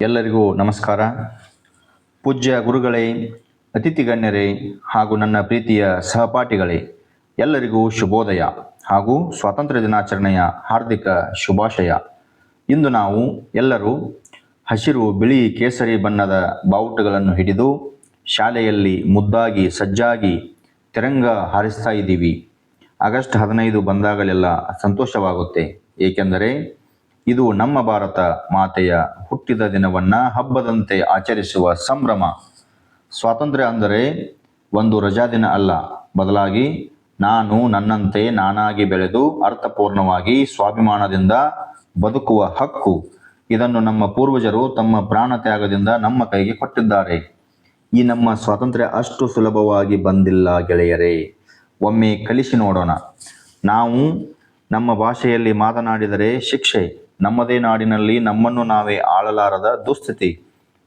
ಎಲ್ಲರಿಗೂ ನಮಸ್ಕಾರ. ಪೂಜ್ಯ ಗುರುಗಳೇ ಅತಿಥಿ ಗಣ್ಯರೇ ಹಾಗೂ ನನ್ನ ಪ್ರೀತಿಯ ಸಹಪಾಠಿಗಳೇ, ಎಲ್ಲರಿಗೂ ಶುಭೋದಯ ಹಾಗೂ ಸ್ವಾತಂತ್ರ್ಯ ದಿನಾಚರಣೆಯ ಹಾರ್ದಿಕ ಶುಭಾಶಯ. ಇಂದು ನಾವು ಎಲ್ಲರೂ ಹಸಿರು ಬಿಳಿ ಕೇಸರಿ ಬಣ್ಣದ ಬಾವುಟಗಳನ್ನು ಹಿಡಿದು ಶಾಲೆಯಲ್ಲಿ ಮುದ್ದಾಗಿ ಸಜ್ಜಾಗಿ ತಿರಂಗ ಹಾರಿಸ್ತಾ ಇದ್ದೀವಿ. ಆಗಸ್ಟ್ ಹದಿನೈದು ಬಂದಾಗಲೆಲ್ಲ ಸಂತೋಷವಾಗುತ್ತೆ. ಏಕೆಂದರೆ ಇದು ನಮ್ಮ ಭಾರತ ಮಾತೆಯ ಹುಟ್ಟಿದ ದಿನವನ್ನ ಹಬ್ಬದಂತೆ ಆಚರಿಸುವ ಸಂಭ್ರಮ. ಸ್ವಾತಂತ್ರ್ಯ ಅಂದರೆ ಒಂದು ರಜಾದಿನ ಅಲ್ಲ. ಬದಲಾಗಿ ನಾನು ನನ್ನಂತೆ ನಾನಾಗಿ ಬೆಳೆದು ಅರ್ಥಪೂರ್ಣವಾಗಿ ಸ್ವಾಭಿಮಾನದಿಂದ ಬದುಕುವ ಹಕ್ಕು ಇದನ್ನು ನಮ್ಮ ಪೂರ್ವಜರು ತಮ್ಮ ಪ್ರಾಣ ತ್ಯಾಗದಿಂದ ನಮ್ಮ ಕೈಗೆ ಕೊಟ್ಟಿದ್ದಾರೆ. ಈ ನಮ್ಮ ಸ್ವಾತಂತ್ರ್ಯ ಅಷ್ಟು ಸುಲಭವಾಗಿ ಬಂದಿಲ್ಲ ಗೆಳೆಯರೇ. ಒಮ್ಮೆ ಕಲಿಸಿ ನೋಡೋಣ. ನಾವು ನಮ್ಮ ಭಾಷೆಯಲ್ಲಿ ಮಾತನಾಡಿದರೆ ಶಿಕ್ಷೆ ನಮ್ಮದೇ ನಾಡಿನಲ್ಲಿ ನಮ್ಮನ್ನು ನಾವೇ ಆಳಲಾರದ ದುಸ್ಥಿತಿ.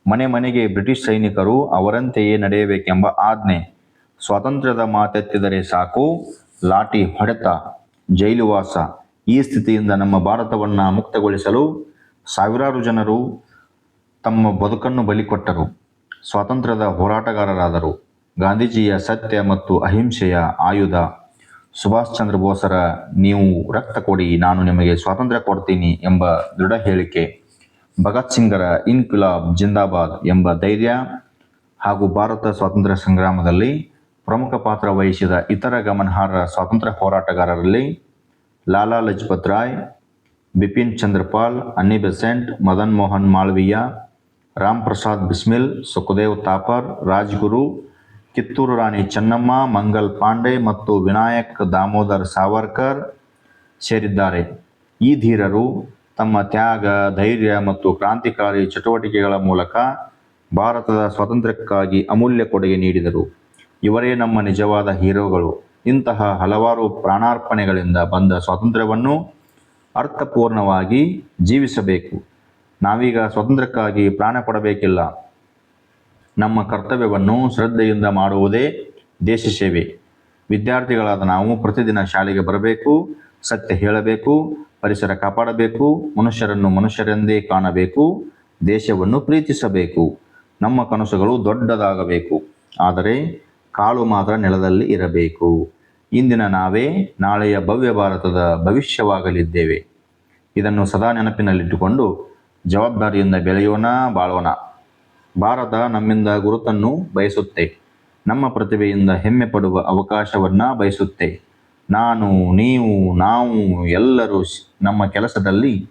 ಮನೆ ಮನೆಗೆ ಬ್ರಿಟಿಷ್ ಸೈನಿಕರು ಅವರಂತೆಯೇ ನಡೆಯಬೇಕೆಂಬ ಆಜ್ಞೆ. ಸ್ವಾತಂತ್ರ್ಯದ ಮಾತೆತ್ತಿದರೆ ಸಾಕು, ಲಾಠಿ ಹೊಡೆತ ಜೈಲುವಾಸ ಈ ಸ್ಥಿತಿಯಿಂದ ನಮ್ಮ ಭಾರತವನ್ನು ಮುಕ್ತಗೊಳಿಸಲು ಸಾವಿರಾರು ಜನರು ತಮ್ಮ ಬದುಕನ್ನು ಬಲಿಕೊಟ್ಟರು ಸ್ವಾತಂತ್ರ್ಯದ ಹೋರಾಟಗಾರರಾದರು. ಗಾಂಧೀಜಿಯ ಸತ್ಯ ಮತ್ತು ಅಹಿಂಸೆಯ ಆಯುಧ. ಸುಭಾಷ್ ಚಂದ್ರ ಬೋಸರ ನೀವು ರಕ್ತ ಕೊಡಿ, ನಾನು ನಿಮಗೆ ಸ್ವಾತಂತ್ರ್ಯ ಕೊಡ್ತೀನಿ ಎಂಬ ದೃಢ ಹೇಳಿಕೆ, ಭಗತ್ ಸಿಂಗರ ಇನ್ಕಿಲಾಬ್ ಜಿಂದಾಬಾದ್ ಎಂಬ ಧೈರ್ಯ ಹಾಗೂ ಭಾರತ ಸ್ವಾತಂತ್ರ್ಯ ಸಂಗ್ರಾಮದಲ್ಲಿ ಪ್ರಮುಖ ಪಾತ್ರ ವಹಿಸಿದ ಇತರ ಗಮನಾರ್ಹ ಸ್ವಾತಂತ್ರ್ಯ ಹೋರಾಟಗಾರರಲ್ಲಿ ಲಾಲಾ ಲಜಪತ್ ರಾಯ್, ಬಿಪಿನ್ ಚಂದ್ರಪಾಲ್ ಅನ್ನಿ ಬೆಸೆಂಟ್, ಮದನ್ ಮೋಹನ್ ಮಾಳವೀಯ ರಾಮ್ ಪ್ರಸಾದ್ ಬಿಸ್ಮಿಲ್, ಸುಖದೇವ್ ತಾಪರ್, ರಾಜ್ಗುರು ಕಿತ್ತೂರು ರಾಣಿ ಚೆನ್ನಮ್ಮ, ಮಂಗಲ್ ಪಾಂಡೆ ಮತ್ತು ವಿನಾಯಕ್ ದಾಮೋದರ್ ಸಾವರ್ಕರ್ ಸೇರಿದ್ದಾರೆ. ಈ ಧೀರರು ತಮ್ಮ ತ್ಯಾಗ, ಧೈರ್ಯ ಮತ್ತು ಕ್ರಾಂತಿಕಾರಿ ಚಟುವಟಿಕೆಗಳ ಮೂಲಕ ಭಾರತದ ಸ್ವಾತಂತ್ರ್ಯಕ್ಕಾಗಿ ಅಮೂಲ್ಯ ಕೊಡುಗೆ ನೀಡಿದರು. ಇವರೇ ನಮ್ಮ ನಿಜವಾದ ಹೀರೋಗಳು. ಇಂತಹ ಹಲವಾರು ಪ್ರಾಣಾರ್ಪಣೆಗಳಿಂದ ಬಂದ ಸ್ವಾತಂತ್ರ್ಯವನ್ನು ಅರ್ಥಪೂರ್ಣವಾಗಿ ಜೀವಿಸಬೇಕು. ನಾವೀಗ ಸ್ವಾತಂತ್ರ್ಯಕ್ಕಾಗಿ ಪ್ರಾಣ ಕೊಡಬೇಕಿಲ್ಲ ನಮ್ಮ ಕರ್ತವ್ಯವನ್ನು ಶ್ರದ್ಧೆಯಿಂದ ಮಾಡುವುದೇ ದೇಶ ಸೇವೆ. ವಿದ್ಯಾರ್ಥಿಗಳಾದ ನಾವು ಪ್ರತಿದಿನ ಶಾಲೆಗೆ ಬರಬೇಕು, ಸತ್ಯ ಹೇಳಬೇಕು, ಪರಿಸರ ಕಾಪಾಡಬೇಕು, ಮನುಷ್ಯರನ್ನು ಮನುಷ್ಯರೆಂದೇ ಕಾಣಬೇಕು, ದೇಶವನ್ನು ಪ್ರೀತಿಸಬೇಕು, ನಮ್ಮ ಕನಸುಗಳು ದೊಡ್ಡದಾಗಬೇಕು. ಆದರೆ ಕಾಳು ಮಾತ್ರ ನೆಲದಲ್ಲಿ ಇರಬೇಕು. ಇಂದಿನ ನಾವೇ ನಾಳೆಯ ಭವ್ಯ ಭಾರತದ ಭವಿಷ್ಯವಾಗಲಿದ್ದೇವೆ. ಇದನ್ನು ಸದಾ ನೆನಪಿನಲ್ಲಿಟ್ಟುಕೊಂಡು ಜವಾಬ್ದಾರಿಯಿಂದ ಬೆಳೆಯೋಣ, ಬಾಳೋಣ. ಭಾರತ ನಮ್ಮಿಂದ ಗುರುತನ್ನು ಬಯಸುತ್ತೆ. ನಮ್ಮ ಪ್ರತಿಭೆಯಿಂದ ಹೆಮ್ಮೆ ಪಡುವ ಅವಕಾಶವನ್ನು ಬಯಸುತ್ತೆ. ನಾನು, ನೀವು, ನಾವು ಎಲ್ಲರೂ ನಮ್ಮ ಕೆಲಸದಲ್ಲಿ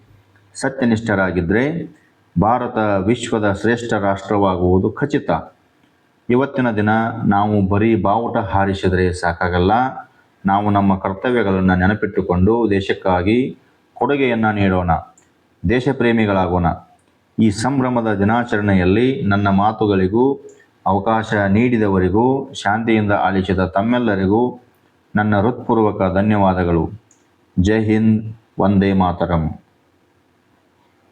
ಸತ್ಯನಿಷ್ಠರಾಗಿದ್ದರೆ ಭಾರತ ವಿಶ್ವದ ಶ್ರೇಷ್ಠ ರಾಷ್ಟ್ರವಾಗುವುದು ಖಚಿತ. ಇವತ್ತಿನ ದಿನ ನಾವು ಬರೀ ಬಾವುಟ ಹಾರಿಸಿದರೆ ಸಾಕಾಗಲ್ಲ. ನಾವು ನಮ್ಮ ಕರ್ತವ್ಯಗಳನ್ನು ನೆನಪಿಟ್ಟುಕೊಂಡು ದೇಶಕ್ಕಾಗಿ ಕೊಡುಗೆಯನ್ನು ನೀಡೋಣ. ದೇಶ ಪ್ರೇಮಿಗಳಾಗೋಣ ಈ ಸಂಭ್ರಮದ ದಿನಾಚರಣೆಯಲ್ಲಿ ನನ್ನ ಮಾತುಗಳಿಗೂ ಅವಕಾಶ ನೀಡಿದವರಿಗೂ, ಶಾಂತಿಯಿಂದ ಆಲಿಸಿದ ತಮ್ಮೆಲ್ಲರಿಗೂ ನನ್ನ ಹೃತ್ಪೂರ್ವಕ ಧನ್ಯವಾದಗಳು. ಜೈ ಹಿಂದ್, ವಂದೇ ಮಾತರಂ.